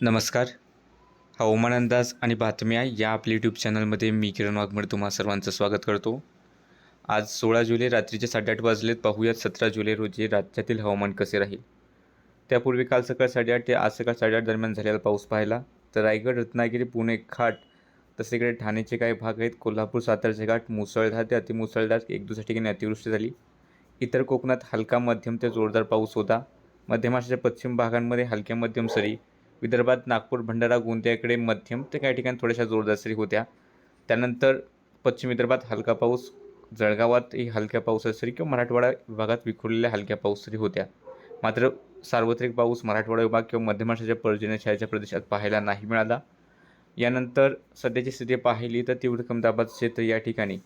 नमस्कार. हवामान अंदाज आणि बातम्या या आपल्या यूट्यूब चॅनलमध्ये मी किरण वाघमड तुम्हा सर्वांचं स्वागत करतो. आज सोळा जुलै रात्रीचे साडेआठ वाजलेत. पाहूयात सतरा जुलै रोजी राज्यातील हवामान कसे राहील. त्यापूर्वी काल सकाळ साडेआठ ते आज सकाळ साडेआठ दरम्यान झालेला पाऊस पाहिला. तर रायगड रत्नागिरी पुणे घाट तसेकडे ठाण्याचे काही भाग आहेत. कोल्हापूर सातारचे घाट मुसळधार ते अतिमुसळधार एक दुसऱ्या ठिकाणी अतिवृष्टी झाली. इतर कोकणात हलका मध्यम ते जोरदार पाऊस होता. मध्य महाराष्ट्राच्या पश्चिम भागांमध्ये हलक्या मध्यम सरी विदर्भात नागपूर भंडारा गोंदियाकडे मध्यम ते काही ठिकाणी थोड्याशा जोरदार सरी होत्या. त्यानंतर पश्चिम विदर्भात हलका पाऊस जळगावातही हलक्या पावसाच्या सरी किंवा मराठवाडा विभागात विखुरलेल्या हलक्या पाऊस सरी होत्या. मात्र सार्वत्रिक पाऊस मराठवाडा विभाग किंवा मध्य महाराष्ट्राच्या पर्जन्यछायाच्या प्रदेशात पाहायला नाही मिळाला. यानंतर सध्याची स्थिती पाहिली तर तीव्र कमी दाबाचं क्षेत्र या ठिकाणी.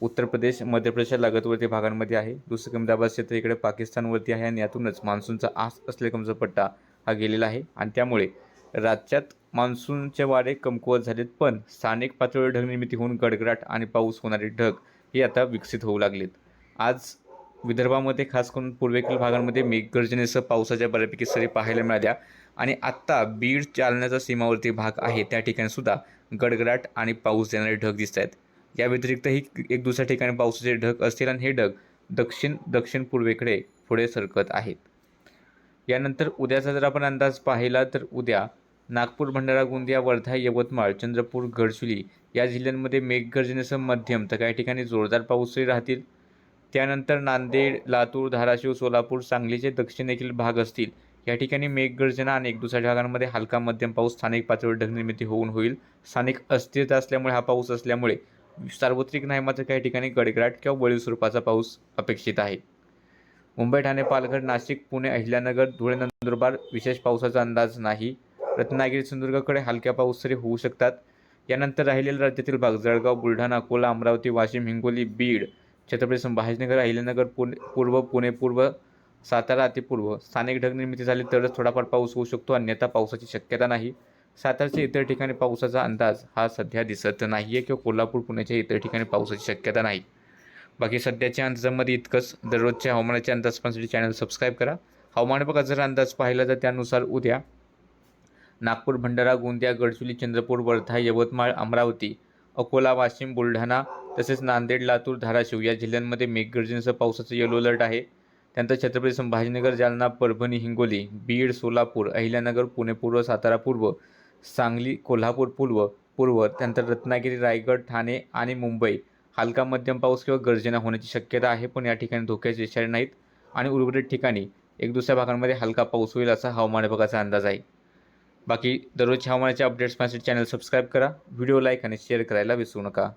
उत्तर प्रदेश मध्य प्रदेशच्या लागतवरती भागांमध्ये आहे. दुसरं कमी दाबाचं क्षेत्र इकडे पाकिस्तानवरती आहे आणि यातूनच मान्सूनचा आस असलेला कमचा पट्टा हा गेलेला आहे. आणि त्यामुळे राज्यात मान्सूनचे वारे कमकुवत झालेत पण स्थानिक पातळीवर ढग निर्मिती होऊन गडगडाट आणि पाऊस होणारे ढग हे आता विकसित होऊ लागलेत. आज विदर्भामध्ये खास करून पूर्वेकडील भागांमध्ये मेघगर्जनेसह पावसाच्या बऱ्यापैकी सरी पाहायला मिळाल्या. आणि आत्ता बीड जालन्याचा सीमावर्ती भाग आहे. त्या ठिकाणी सुद्धा गडगडाट आणि पाऊस देणारे ढग दिसत आहेत. या व्यतिरिक्तही एक दुसऱ्या ठिकाणी पावसाचे ढग असतील आणि हे ढग दक्षिण दक्षिण पूर्वेकडे पुढे सरकत आहेत. यानंतर उद्याचा जर आपण अंदाज पाहिला तर उद्या नागपूर भंडारा गोंदिया वर्धा यवतमाळ चंद्रपूर गडचुली या जिल्ह्यांमध्ये मेघगर्जनेसह मध्यम तर काही ठिकाणी जोरदार पाऊसही राहतील. त्यानंतर नांदेड लातूर धाराशिव सोलापूर सांगलीचे दक्षिणेकडील भाग असतील. या ठिकाणी मेघगर्जना आणि एक दुसऱ्या भागांमध्ये हलका मध्यम पाऊस स्थानिक पातळीवर ढगनिर्मिती होऊन होईल. स्थानिक अस्थिरता असल्यामुळे हा पाऊस असल्यामुळे सार्वत्रिक नाही मात्र काही ठिकाणी गडगडाट किंवा वळीव स्वरूपाचा पाऊस अपेक्षित आहे. मुंबई ठाणे पालघर नाशिक पुणे अहिल्यानगर धुळे नंदुरबार विशेष पावसाचा अंदाज नाही. रत्नागिरी सिंधुदुर्गकडे हलक्या पाऊस तरी होऊ शकतात. यानंतर राहिलेल्या राज्यातील भाग जळगाव बुलढाणा अकोला अमरावती वाशिम हिंगोली बीड छत्रपती संभाजीनगर अहिल्यानगर पुणे पूर्व पुणे पूर्व सातारा अतिपूर्व स्थानिक ढग निर्मिती झाली तरच थोडाफार पाऊस होऊ शकतो अन्यथा पावसाची शक्यता नाही. सातारच्या इतर ठिकाणी पावसाचा अंदाज हा सध्या दिसत नाही आहे किंवा कोल्हापूर पुण्याच्या इतर ठिकाणी पावसाची शक्यता नाही. बाकी सध्याच्या अंदाजामध्ये इतकंच. दररोजच्या हवामानाच्या अंदाज पाहण्यासाठी चॅनल सबस्क्राईब करा. हवामान बघा जर अंदाज पाहिला तर त्यानुसार उद्या नागपूर भंडारा गोंदिया गडचिरोली चंद्रपूर वर्धा यवतमाळ अमरावती अकोला वाशिम बुलढाणा तसेच नांदेड लातूर धाराशिव या जिल्ह्यांमध्ये मेघगर्जनेसह पावसाचं येलो अलर्ट आहे. त्यानंतर छत्रपती संभाजीनगर जालना परभणी हिंगोली बीड सोलापूर अहिल्यानगर पुणे पूर्व सातारा पूर्व सांगली कोल्हापूर पूर्व पूर्व त्यानंतर रत्नागिरी रायगड ठाणे आणि मुंबई हलका मध्यम पाऊस किंवा गर्जना होण्याची शक्यता आहे. पण या ठिकाणी धोक्याचे इशारे नाहीत आणि उर्वरित ठिकाणी एक दुसऱ्या भागांमध्ये हलका पाऊस होईल असा हवामान विभागाचा अंदाज आहे. बाकी दररोजच्या हवामानाचे अपडेट्स पाहण्यासाठी चॅनल सबस्क्राईब करा. व्हिडिओ लाईक आणि शेअर करायला विसरू नका.